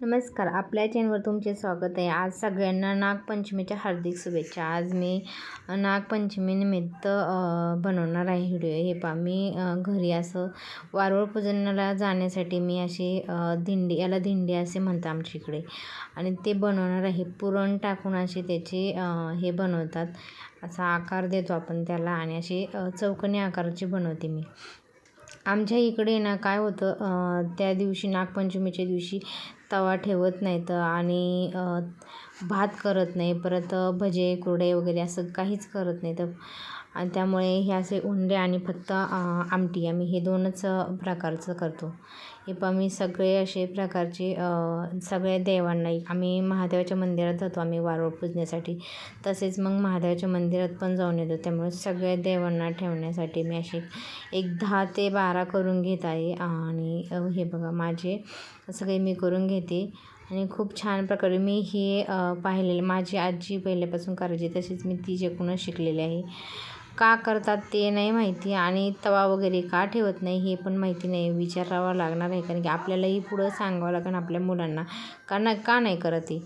नमस्कार आपल्या चॅनलवर तुमचे स्वागत आहे. आज सगळ्यांना नागपंचमीच्या हार्दिक शुभेच्छा. आज मी नागपंचमीनिमित्त बनवणार आहे व्हिडिओ. हे पा मी घरी असं वारुळ पूजनाला जाण्यासाठी मी अशी दिंडी याला दिंडी असे म्हणतात आमच्या इकडे. आणि ते बनवणार आहे. पुरण टाकून असे त्याचे हे बनवतात. असा आकार देतो आपण त्याला आणि अशी चौकनी आकाराची बनवते मी. आमच्या इकडे ना काय होतं त्या दिवशी नागपंचमीच्या दिवशी तवा ठेवत नाहीत आणि भात करत नाही. परत भजे कुरडे वगैरे असं काहीच करत नाहीत आणि त्यामुळे हे असे उंडे आणि फक्त आमटी आम्ही हे दोनच प्रकारचं करतो. हे पण मी सगळे असे प्रकारचे सगळ्या देवांना आम्ही महादेवाच्या मंदिरात जातो आम्ही वारूळ पूजण्यासाठी. तसेच मग महादेवाच्या मंदिरात पण जाऊन येतो. त्यामुळे सगळ्या देवांना ठेवण्यासाठी मी असे एक दहा ते बारा करून घेत आहे. आणि हे बघा माझे सगळे मी करून घेते येते. आणि खूप छान प्रकारे मी हे पाहिलेलं माझी आजी पहिल्यापासून करायची तशीच मी तिच्याकडूनच शिकलेली आहे. का करतात ते नाही माहिती आणि तवा वगैरे का ठेवत नाही हे पण माहिती नाही. विचारावं लागणार आहे कारण की आपल्यालाही पुढं सांगावं लागेल आपल्या मुलांना. का नाही का नाही करत आहे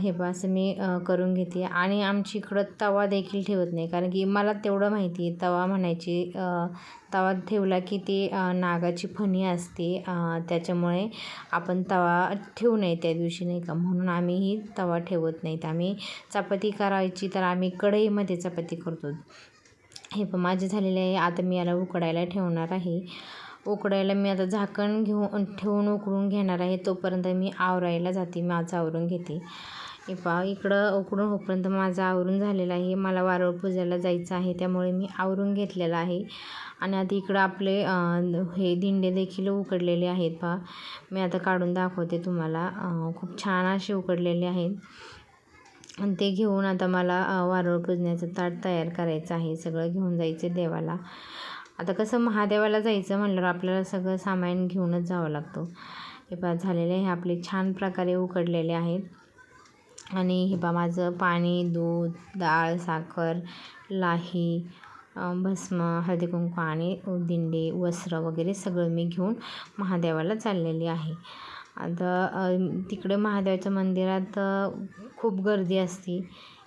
हे बा असं मी करून घेते. आणि आमची इकडं तवा देखील ठेवत नाही. कारण की मला तेवढं माहिती आहे. तवा म्हणायची तवा ठेवला की ते नागाची फणी असते. त्याच्यामुळे आपण तवा ठेवू नये त्या दिवशी नाही का? म्हणून आम्हीही तवा ठेवत नाहीत. आम्ही चपाती करायची तर आम्ही कढईमध्ये चपाती करतो. हे पण माझे झालेले आहे. आता मी याला उकडायला ठेवणार आहे. उकडायला मी आता झाकण घेऊन ठेवून उकडून घेणार आहे. तोपर्यंत मी आवरायला जाते. माझं आवरून घेते. हे पा इकडं उकडून होपर्यंत माझं आवरून झालेलं आहे. मला वारळ पूजायला जायचं आहे. त्यामुळे मी आवरून घेतलेलं आहे. आणि आता इकडं आपले हे दिंडे देखील उकडलेले आहेत पहा मी आता काढून दाखवते तुम्हाला. खूप छान असे उकडलेले आहेत. आणि ते घेऊन आता मला वारुळ पूजण्याचं ताट तयार करायचं आहे. सगळं घेऊन जायचं देवाला. आता कसं महादेवाला जायचं म्हणल्यावर आपल्याला सगळं सामान घेऊनच जावं लागतं. हे पा झालेले हे आपले छान प्रकारे उकडलेले आहेत. आणि हे पा माझं पाणी दूध डाळ साखर लाही भस्म हळदी कुंकू आणि दिंडे वस्त्र वगैरे सगळं मी घेऊन महादेवाला चाललेली आहे. आता तिकडे महादेवाच्या मंदिरात खूप गर्दी असते.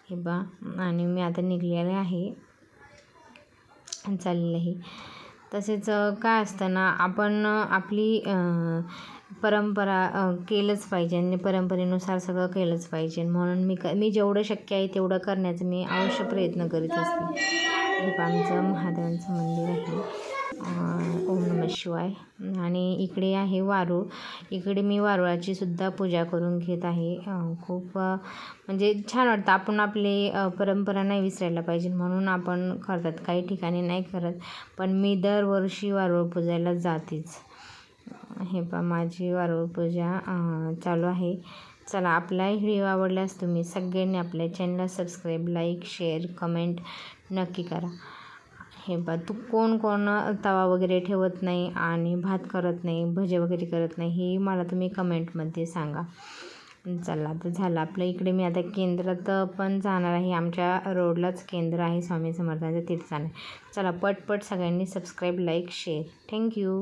हे बा आणि मी आता निघलेले आहे. चाललेलं आहे तसेच काय असतं ना आपण आपली परंपरा केलंच पाहिजे आणि परंपरेनुसार सगळं केलंच पाहिजे. म्हणून मी क मी जेवढं शक्य आहे तेवढं करण्याचा मी अवश्य प्रयत्न करीत असते. हे आमचं महादेवांचं मंदिर आहे. ओम नम शिवाय. आणि इकडे आहे वारूळ. इकडे मी वारुळाची सुद्धा पूजा करून घेत आहे. खूप म्हणजे छान वाटतं. आपण आपली परंपरा नाही विसरायला पाहिजे म्हणून आपण करतात. काही ठिकाणी नाही करत. पण मी दरवर्षी वारूळ पूजायला जातेच. हे पा माझी वारूळ पूजा चालू आहे. चला आपला व्हिडिओ आवडल्यास तुम्ही सगळ्यांनी आपल्या चॅनलला सबस्क्राईब लाईक शेअर कमेंट नक्की करा. हे बा तू कोण कोण तवा वगैरे ठेवत नाही आणि भात करत नाही भजे वगैरे करत नाही हे मला तुम्ही कमेंटमध्ये सांगा. चला तर झालं आपल्या इकडे मी आता केंद्रात पण जाणार आहे. आमच्या रोडलाच केंद्र आहे. स्वामी समर्थांचं जाणार. चला पटपट सगळ्यांनी सबस्क्राईब लाईक शेअर थँक्यू